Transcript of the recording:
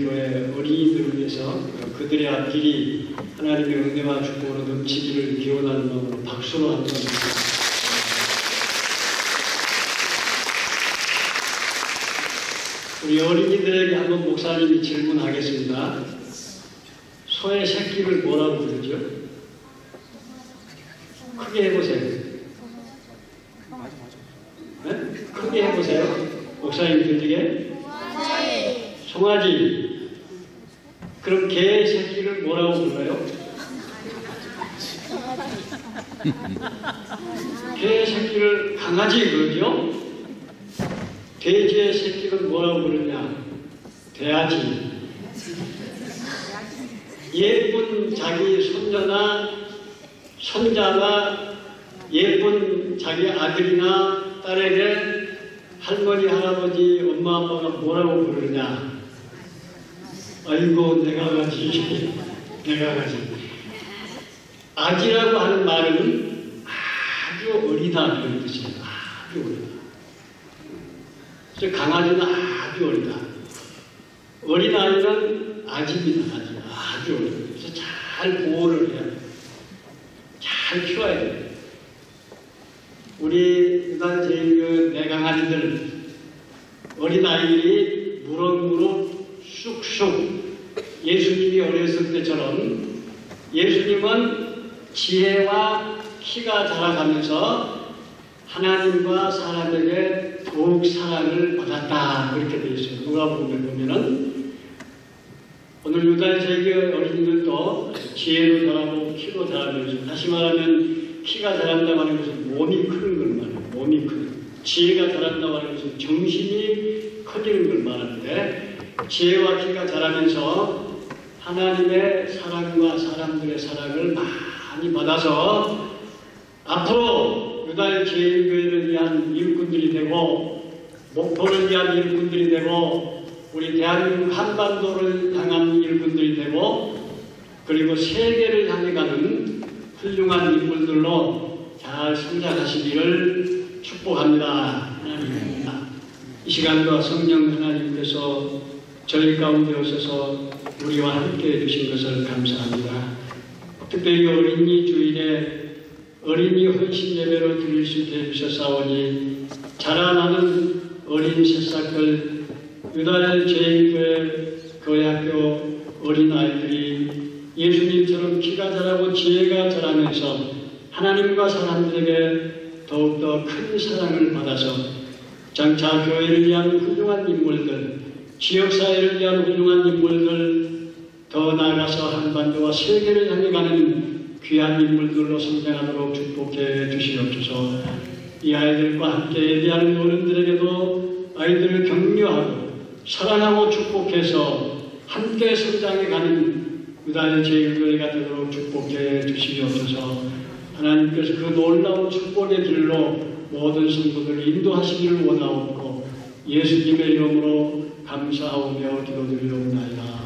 유난 제일교회 어린이들을 위해서 그들의 앞길이 하나님의 은혜와 축복으로 넘치기를 기원하는 마음으로 박수로 한번 우리 어린이들에게 한번 목사님이 질문하겠습니다. 소의 새끼를 뭐라고 부르죠? 크게 해보세요. 네? 크게 해보세요. 목사님 들리게. 송아지. 그럼 개 새끼를 뭐라고 불러요? 개 새끼를 강아지 그러죠? 돼지의 새끼를 뭐라고 부르냐? 돼야지. 예쁜 자기 손자나 예쁜 자기 아들이나 딸에게 할머니, 할아버지, 엄마, 아빠가 뭐라고 부르냐? 아이고, 내가 가지, 내가 가지. 아기라고 하는 말은 아주 어리다 그런 뜻이에요. 아주 어리다. 그래서 강아지는 아주 어리다. 어린아이는 아집니다. 아집. 아주 어리다. 그래서 잘 보호를 해야 돼요. 잘 키워야 돼요. 우리 유단 제일 내 강아지들 어린아이들이 무럭무럭 쑥쑥 예수님이 어렸을 때처럼 예수님은 지혜와 키가 자라가면서 하나님과 사람에게 더욱 사랑을 받았다 그렇게 되어 있어요. 누가 보면 보면은 오늘 유다 세계 어린이들도 지혜로 자라고 키로 자라면서 다시 말하면 키가 자란다고 하는 것은 몸이 크는 걸 말해요. 몸이 크는 지혜가 자란다고 하는 것은 정신이 커지는 걸 말하는데 지혜와 키가 자라면서 하나님의 사랑과 사람들의 사랑을 많이 받아서 앞으로 유다의 제일교회를 위한 일꾼들이 되고 목표를 위한 일꾼들이 되고 우리 대한민국 한반도를 향한 일꾼들이 되고 그리고 세계를 향해 가는 훌륭한 인물들로 잘 성장하시기를 축복합니다. 하나님. 이 시간과 성령 하나님께서 저희 가운데 오셔서 우리와 함께 해주신 것을 감사합니다. 특별히 어린이 주일에 어린이 헌신 예배로 드릴 수 있게 해주셨사오니 자라나는 어린 새싹들 유다의 제1교회 교회학교 어린아이들이 예수님처럼 키가 자라고 지혜가 자라면서 하나님과 사람들에게 더욱더 큰 사랑을 받아서 장차 교회를 위한 훌륭한 인물들 지역사회를 위한 훌륭한 인물들 더 나아가서 한반도와 세계를 향해 가는 귀한 인물들로 성장하도록 축복해 주시옵소서. 이 아이들과 함께 예배하는 어른들에게도 아이들을 격려하고 사랑하고 축복해서 함께 성장해 가는 유다의 제일교회가 되도록 축복해 주시옵소서. 하나님께서 그 놀라운 축복의 길로 모든 성도들을 인도하시기를 원하옵고 예수님의 이름으로 감사하오며 기도드리옵나이다.